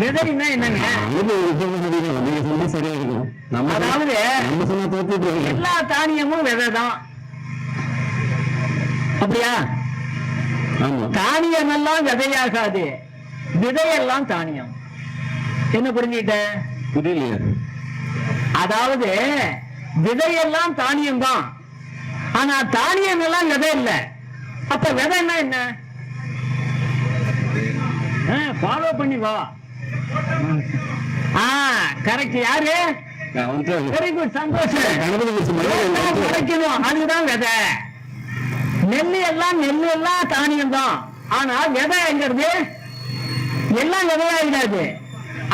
விதைன்னா என்னங்க? சரியா நீங்க சொன்னா சரியா இருக்கும். நம்ம அதாவது நம்ம சொன்னா தோத்துட்டு எல்லா தானியமும் விதை தான் அப்படியா? ஆமா. தானியம் எல்லாம் விதையாகாது. விதையெல்லாம் தானியம். என்ன புரிஞ்சுக்கிட்ட? புரியலையா. அதாவது விதையெல்லாம் தானியம் தான் ஆனா தானியம் எல்லாம் விதை இல்ல. அப்ப விதைன்னா என்ன? ஃபாலோ பண்ணி வா. ஆ கரெக்ட் யாரு? வெரி குட் சந்தோஷம். அதுதான் விதை. நெல்லு எல்லாம் நெல்லு எல்லாம் தானியம் தான் ஆனா விதை எங்கிறது? எல்லாம் விதையாயிடாது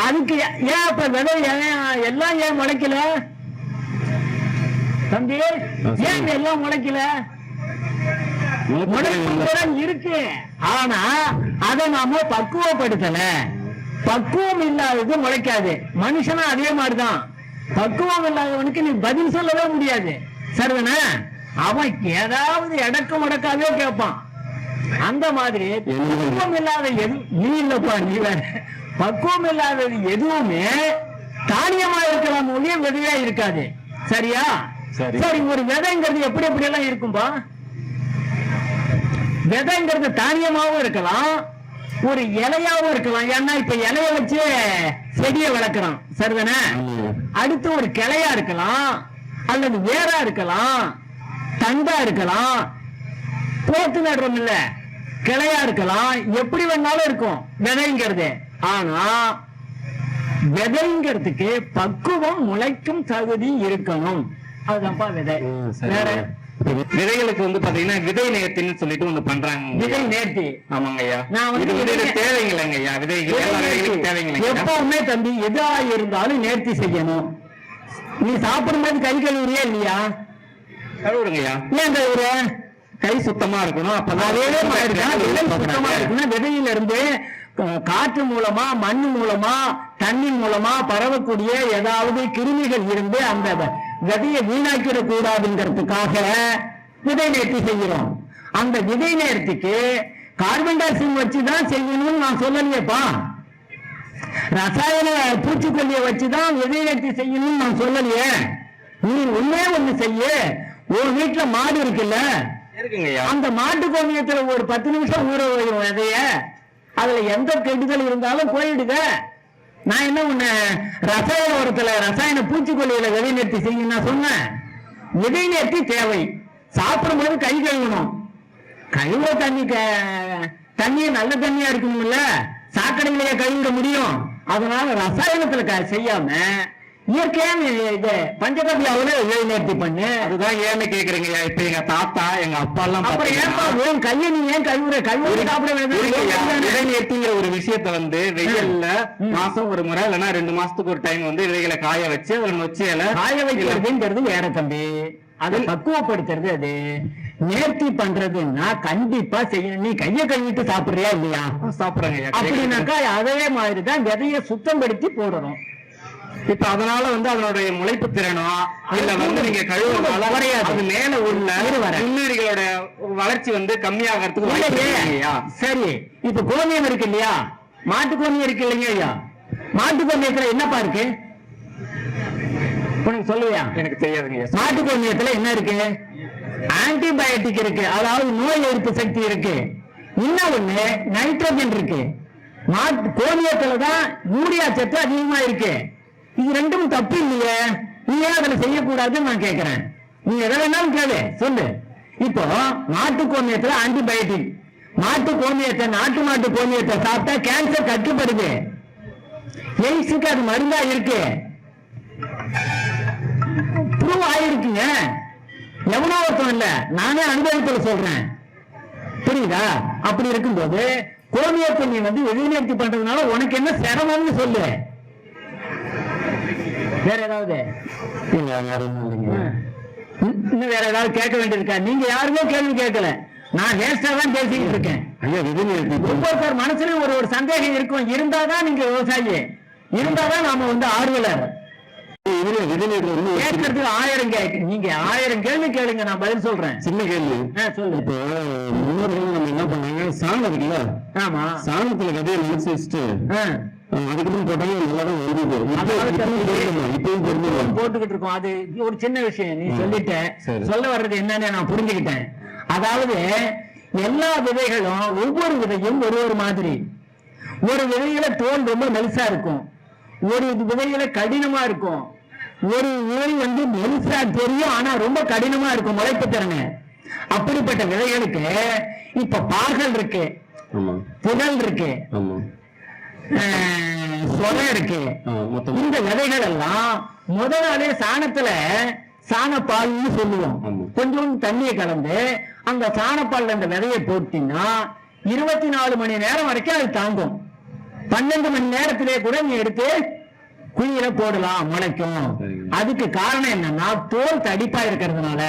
அதுக்கு ஏன் அப்ப விதை எல்லாம் ஏன் முளைக்கல? தம்பி ஏன் எல்லாம் முளைக்கல? முளைக்கும் இருக்கு. ஆனா அதை நாம பக்குவப்படுத்தல. பக்குவம் இல்லாதது முளைக்காது மனுஷனும் அதே மாதிரிதான். பக்குவம் இல்லாதவனுக்கு நீ பதில் சொல்லவே முடியாது. சரிதானே அவன் ஏதாவது எடக்கு முடக்காவே கேட்பான் அந்த மாதிரி பக்குவம் இல்லாத எது நீ இல்லப்பா நீ வேற. பக்குவம் இல்லாதது எதுவுமே தானியமா இருக்கலாம் ஒழிய விதையா இருக்காது. சரியா? சரி. சரி ஒரு விதைங்கிறது எப்படி எப்படி எல்லாம் இருக்கும்பா? விதைங்கிறது தானியமாவும் இருக்கலாம். ஒரு இலையாவும் இருக்கலாம். ஏன்னா இப்ப இலைய வச்சு செடியை வளர்க்கிறோம். சரிதானே? அடுத்து ஒரு கிளையா இருக்கலாம் அல்லது வேரா இருக்கலாம் தண்டா இருக்கலாம் போட்டு நடுறோம் இல்ல. கிளையா இருக்கலாம். எப்படி வேணாலும் இருக்கும். விதைங்கிறது. ஆனா விதைங்கிறதுக்கு பக்குவம் முளைக்கும் தகுதி இருக்கணும். அதுதான்ப்பா விதை. வேற? விதைகளுக்கு வந்து பாத்தீங்கன்னா விதை நேர்த்தின்னு சொல்லிட்டு ஒண்ணு பண்றாங்க. விதை நேர்த்தி. ஆமாங்க ஐயா நான் வந்து இது வந்து தேவைங்களேங்க ஐயா விதைகள் தேவைங்களா எப்பவுமே தம்பி எதா இருந்தாலும் நேர்த்தி செய்யணும். நீ சாப்பிடும்போது கை கழுவுறியா இல்லையா? கழுவுடுங்க ஐயா ஏன் கழுவுற கை சுத்தமா இருக்கணும். அப்பதான் அதே மாதிரி சுத்தமா. இருக்குன்னா விதையில இருந்து காற்று மூலமா மண் மூலமா தண்ணி மூலமா பரவக்கூடிய ஏதாவது கிருமிகள் இருந்து அந்த விதையை வீணாக்கிட கூடாதுங்கிறதுக்காக விதை நேர்த்தி செய்கிறோம். அந்த விதை நேர்த்திக்கு கார்பன் டை ஆக்சைடு வச்சு தான் செய்யணும்னு நான் சொல்லலையேப்பா. ரசாயன பூச்சிக்கொல்லியை வச்சுதான் விதை நேர்த்தி செய்யணும்னு நான் சொல்லலையே. நீ ஒண்ணே ஒண்ணு செய்ய. உன் வீட்டுல மாடு இருக்குல்ல? அந்த மாட்டு கோமியத்துல ஒரு பத்து நிமிஷம் ஊற வைக்கும் விதைய அதுல எந்த கெடுதல் இருந்தாலும் போயிடுத. நான் என்ன உன்ன ரசாயன உரத்துல ரசாயன பூச்சிக்கொல்லியில விதை நிறுத்தி செய்ய நான் சொன்னேன். விதை நிறுத்தி தேவை. சாப்பிடும்போது கை கழுவணும். கழுவ தண்ணி க- நல்ல தண்ணியா இருக்கணும்ல. சாக்கடையிலேயே கழுவிட முடியும். அதனால ரசாயனத்துல க- செய்யாம இயற்கையான இது பஞ்சகவ்யாவில விதை நிறுத்தி பண்ணு. அதுதான் ஏன்னு கேக்குறீங்க. இப்ப எங்க தாத்தா எங்க அப்பா எல்லாம் அப்புறம் ஏன்பா பாத்தீங்கன்னா உன் கையை நீ ஏன் கழுவுற? கழுவுற சாப்பிட இருங்க ஐயா, விதை வேண்டாம். நேர்த்திங்கிற ஒரு விஷயத்த வந்து வெயில்ல. மாசம் ஒரு முறை இல்லைன்னா ரெண்டு மாசத்துக்கு ஒரு டைம் வந்து விதைகளை காய வச்சு அதுல நொச்சி இலை காய வைக்கிறதுங்கிறது வேற தம்பி. அதை பக்குவப்படுத்துறது அது. நேர்த்தி பண்றதுன்னா கண்டிப்பா செய்யணும். நீ கைய கழுவிட்டு சாப்பிடுறியா இல்லையா? சாப்பிடுறாங்க அப்படின்னாக்கா அதே மாதிரிதான் விதைய சுத்தப்படுத்தி போடணும். இப்ப அதனால வந்து அதனுடைய முளைப்பு திறனோ இல்ல வந்து நீங்க கழுவுனால குறையாது. அது மேல உள்ள. நுண்ணுயிரிகளோட வளர்ச்சி வந்து கம்மியாகிறதுக்கு இல்லையே. சரி. இப்ப கோமியம் இருக்கு இல்லையா? மாட்டு கோமியம் இருக்கு இல்லைங்க ஐயா? மாட்டு கோமியத்துல என்னப்பா இருக்கு? உனக்கு சொல்லுவியா? எனக்கு தெரியாதுங்க மாட்டு கோமியத்துல என்ன இருக்கு? ஆன்டிபயோட்டிக் இருக்கு. அதாவது நோய் எதிர்ப்பு சக்தி இருக்கு. இன்னும் ஒண்ணு நைட்ரஜன் இருக்கு. மாட்டு கோமியத்துல தான் யூரியா சத்து அதிகமா இருக்கு. இது ரெண்டும் தப்பு இல்லையே. நீ ஏன் அதுல செய்யக்கூடாதுன்னு நான் கேட்கிறேன். நீ எதை வேணாலும் கேளு. சொல்லு. இப்போ மாட்டு கோமியத்துல ஆன்டிபயோட்டிக் மாட்டு கோமியத்தை நாட்டு மாட்டு கோமியத்தை சாப்பிட்டா கேன்சர் கட்டுப்படுது. எய்ட்ஸுக்கு அது மருந்தா இருக்கு. ப்ரூவ் ஆயிருக்குங்க. எவனோ ஒருத்தம் இல்ல. நானே அனுபவத்துல சொல்றேன். புரியுதா? அப்படி இருக்கும்போது கோமியத்தை நீ வந்து எதிர்நீர்த்தி பண்றதுனால உனக்கு என்ன சிரமம்னு சொல்லு. வேற ஏதாவது? இன்னும் வேற ஏதாவது கேட்க வேண்டியிருக்கா? நீங்க யாருமே கேள்வி கேட்கல. நான் வேஸ்டா தான் பேசிக்கிட்டு இருக்கேன். ஒவ்வொருத்தர் மனசுலயும் ஒரு ஒரு சந்தேகம் இருக்கும். இருந்தாதான் நீங்க விவசாயி. இருந்தாதான் நாம வந்து ஆர்வலர். கேட்கறதுக்கு ஆயிரம் கேட்க நீங்க ஆயிரம் கேள்வி கேளுங்க நான் பதில் சொல்றேன். சின்ன கேள்வி. சொல்லு. இப்போ முன்னோர்கள் நம்ம என்ன பண்ணாங்க? சாணம் இருக்குல்ல? ஆமா. சாணத்துல விதையை நினைச்சு வச்சுட்டு ஆ, அதுக்கப்புறம் போட்டாலும் நல்லா தான் வந்தது இப்போ அதனால இப்பவும் சரி. பொருந்துமா இப்பவும் பொருந்துமா போட்டுக்கிட்டு இருக்கோம் அது ஒரு சின்ன விஷயம். நீ சொல்லிட்ட. சொல்ல வர்றது என்னன்னு நான் புரிஞ்சுக்கிட்டேன். அதாவது எல்லா விதைகளும் ஒவ்வொரு விதையும் ஒரு ஒரு மாதிரி. ஒரு விதையில தோல் ரொம்ப மெலிசா இருக்கும். ஒரு விதையில கடினமா இருக்கும். ஒரு விதை வந்து மெலிசா தெரியும் ஆனா ரொம்ப கடினமா இருக்கும். முளைப்பு திறனு அப்படிப்பட்ட விதைகளுக்கு இப்ப பார்கள் இருக்கு. புகழ் இருக்கு. சொலை இருக்கு. இந்த விதைகள் எல்லாம் முத நாளே சாணத்துல சாணப்பால்னு சொல்லுவோம். கொஞ்சம் தண்ணியை கலந்து அந்த சாணப்பால்ல அந்த விதையை போட்டீங்கன்னா இருபத்தி நாலு மணி நேரம் வரைக்கும் அது தாங்கும். பன்னெண்டு மணி நேரத்திலே கூட நீ எடுத்து குழியில போடலாம் முளைக்கும். அதுக்கு காரணம் என்னன்னா தோல் தடிப்பா இருக்கிறதுனால.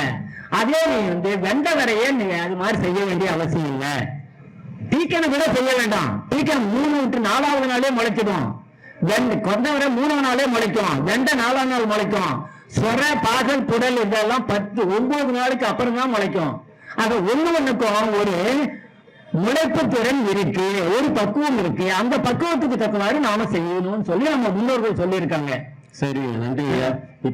அதே நீ வந்து வெண்டை வரையே நீ அது மாதிரி செய்ய வேண்டிய அவசியம் இல்லை. டீக்கனை கூட செய்ய வேண்டாம். டீக்கன் மூணு விட்டு நாலாவது நாளே முளைச்சிடும். வெண்டை கொண்டவரை மூணாவது நாளே முளைக்கும். வெண்டை நாலாவது நாள் முளைக்கும். சொர பாகல் புடல் இதெல்லாம் பத்து ஒன்பது நாளுக்கு அப்புறம் தான் முளைக்கும். அது ஒண்ணு ஒண்ணுக்கும் ஒரு முளைப்பு திறன் இருக்கு. ஒரு பக்குவம் இருக்கு. அந்த பக்குவத்துக்கு தக்கவாறு நாம செய்யணும்னு சொல்லி நம்ம முன்னோர்கள் சொல்லியிருக்காங்க. சரி நன்றி